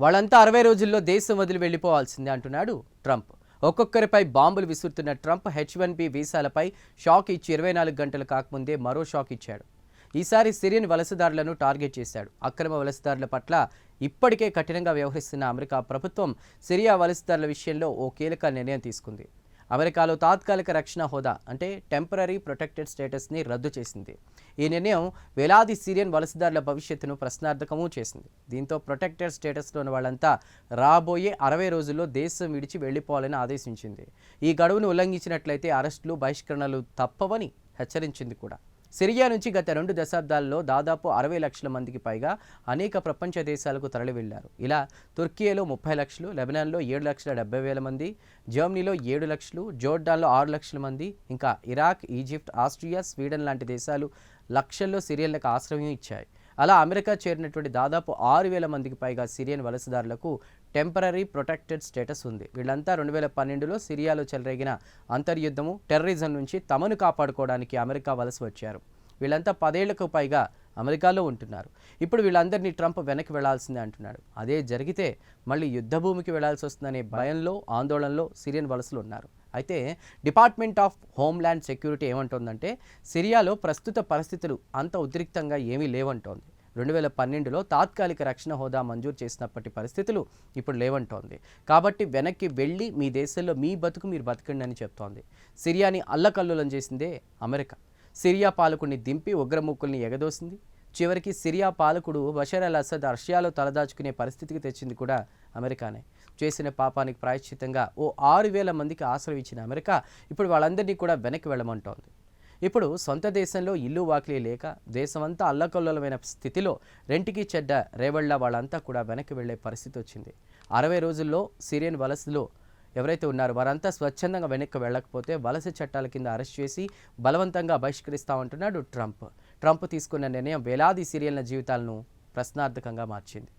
వాళ్ళంతా అరవై రోజుల్లో దేశం వదిలి వెళ్ళిపోవాల్సిందే అంటున్నాడు ట్రంప్. ఒక్కొక్కరిపై బాంబులు విసురుతున్న ట్రంప్ హెచ్ వన్ బి వీసాలపై షాక్ ఇచ్చి ఇరవై నాలుగు గంటలు కాకముందే మరో షాక్ ఇచ్చాడు. ఈసారి సిరియన్ వలసదారులను టార్గెట్ చేశాడు. అక్రమ వలసదారుల పట్ల ఇప్పటికే కఠినంగా వ్యవహరిస్తున్న అమెరికా ప్రభుత్వం సిరియా వలసదారుల విషయంలో ఓ కీలక నిర్ణయం తీసుకుంది. అమెరికాలో తాత్కాలిక రక్షణ హోదా అంటే టెంపరీ ప్రొటెక్టెడ్ స్టేటస్ని రద్దు చేసింది. ఈ నిర్ణయం వేలాది సిరియన్ వలసదారుల భవిష్యత్తును ప్రశ్నార్థకము చేసింది. దీంతో ప్రొటెక్టెడ్ స్టేటస్లో ఉన్న వాళ్ళంతా రాబోయే అరవై రోజుల్లో దేశం విడిచి వెళ్ళిపోవాలని ఆదేశించింది. ఈ గడువును ఉల్లంఘించినట్లయితే అరెస్టులు బహిష్కరణలు తప్పవని హెచ్చరించింది కూడా. సిరియా నుంచి గత రెండు దశాబ్దాల్లో దాదాపు అరవై లక్షల మందికి పైగా అనేక ప్రపంచ దేశాలకు తరలి వెళ్ళారు ఇలా తుర్కియేలో ముప్పై లక్షలు లెబనాన్లో ఏడు లక్షల డెబ్బై వేల మంది జర్మనీలో ఏడు లక్షలు జోర్డాన్లో ఆరు లక్షల మంది ఇంకా ఇరాక్ ఈజిప్ట్ ఆస్ట్రియా స్వీడన్ లాంటి దేశాలు లక్షల్లో సిరియన్లకు ఆశ్రయం ఇచ్చాయి. అలా అమెరికా చేరినటువంటి దాదాపు ఆరు వేల మందికి పైగా సిరియన్ వలసదారులకు టెంపరీ ప్రొటెక్టెడ్ స్టేటస్ ఉంది. వీళ్ళంతా రెండు వేల పన్నెండులో సిరియాలో చెలరేగిన అంతర్యుద్ధము టెర్రరిజం నుంచి తమను కాపాడుకోవడానికి అమెరికా వలస వచ్చారు. వీళ్ళంతా పదేళ్ళకు పైగా అమెరికాలో ఉంటున్నారు. ఇప్పుడు వీళ్ళందరినీ ట్రంప్ వెనక్కి వెళ్ళాల్సిందే అంటున్నాడు. అదే జరిగితే మళ్ళీ యుద్ధభూమికి వెళ్ళాల్సి వస్తుందనే భయంలో ఆందోళనలో సిరియన్ వలసలు ఉన్నారు. అయితే డిపార్ట్మెంట్ ఆఫ్ హోమ్ల్యాండ్ సెక్యూరిటీ ఏమంటుందంటే సిరియాలో ప్రస్తుత పరిస్థితులు అంత ఉద్రిక్తంగా ఏమీ లేవంటోంది. రెండు వేల పన్నెండులో తాత్కాలిక రక్షణ హోదా మంజూరు చేసినప్పటి పరిస్థితులు ఇప్పుడు లేవంటోంది. కాబట్టి వెనక్కి వెళ్ళి మీ దేశంలో మీ బతుకు మీరు బతకండి అని చెప్తోంది. సిరియాని అల్లకల్లోలం చేసిందే అమెరికా. సిరియా పాలకుడిని దింపి ఉగ్రముక్కుల్ని ఎగదోసింది. చివరికి సిరియా పాలకుడు బషర్ అల్ అసద్ రష్యాలో తలదాచుకునే పరిస్థితికి తెచ్చింది కూడా అమెరికానే. చేసిన పాపానికి ప్రాయశ్చితంగా ఓ ఆరు వేల మందికి ఆశ్రయం ఇచ్చిన అమెరికా ఇప్పుడు వాళ్ళందరినీ కూడా వెనక్కి వెళ్ళమంటోంది. ఇప్పుడు సొంత దేశంలో ఇల్లు వాకిలీ లేక దేశమంతా అల్లకల్లోలమైన స్థితిలో రెంటికి చెడ్డ రేవళ్ళ వాళ్ళంతా కూడా వెనక్కి వెళ్ళే పరిస్థితి వచ్చింది. అరవై రోజుల్లో సిరియన్ వలసలో ఎవరైతే ఉన్నారో వారంతా స్వచ్ఛందంగా వెనక్కి వెళ్ళకపోతే వలస చట్టాల కింద అరెస్ట్ చేసి బలవంతంగా బహిష్కరిస్తామంటున్నాడు ట్రంప్. ట్రంప్ తీసుకున్న నిర్ణయం వేలాది సిరియన్ల జీవితాలను ప్రశ్నార్థకంగా మార్చింది.